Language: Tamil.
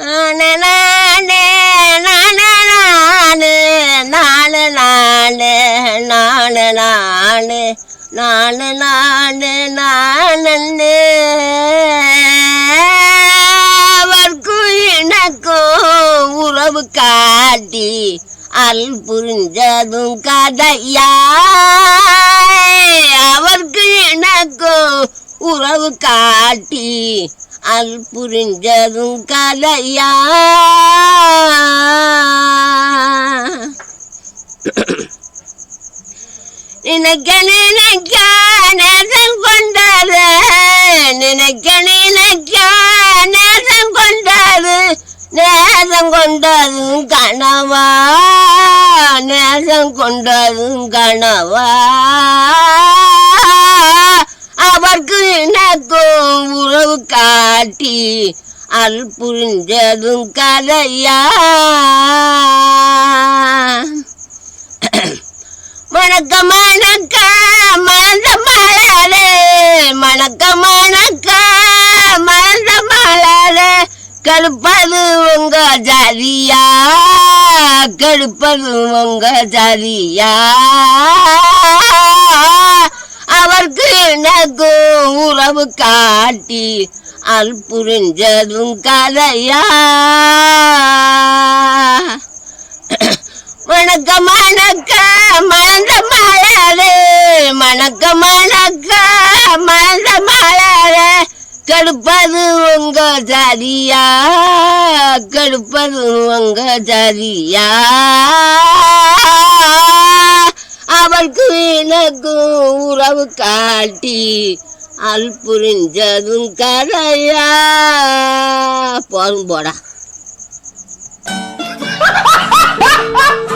நானே நாலு நாலு நாலு நாலு நாலு நாலு அவர்க்கும் எனக்கும் உறவு காட்டி அல் புரிஞ்சதும் கதையா அவருக்கு எனக்கும் உறவு காட்டி அல் புரிஞ்சதும் கதையா? நினைக்க நினைக்க நேசம் கொண்டாரு நினைக்க நினைக்க நேசம் கொண்டாரு நேசம் கொண்டதும் கனவா? நேசம் கொண்டதும் கனவா. அவருக்கு எனக்கும் உறவு காட்டி அல் புரிஞ்சதும் கதையா. மணக்க மணக்க மணந்த மலரே மணக்க மணக்க மணந்த மலரே கடுப்பது உங்க ஜாதியா? கடுப்பது உங்க ஜாதியா அவருக்கு எனக்கும் உறவு காட்டி அல் புரிஞ்சதும் கதையா? மணக்க மணக்க மணந்த மலரே மணக்க மணக்க கடுப்பது உங்க ஜாதியா? கடுப்பது உங்க ஜாதியா? அவருக்கு எனக்கும் உறவு காட்டி அல் புரிஞ்சதும் கதையா? போதும் போடா.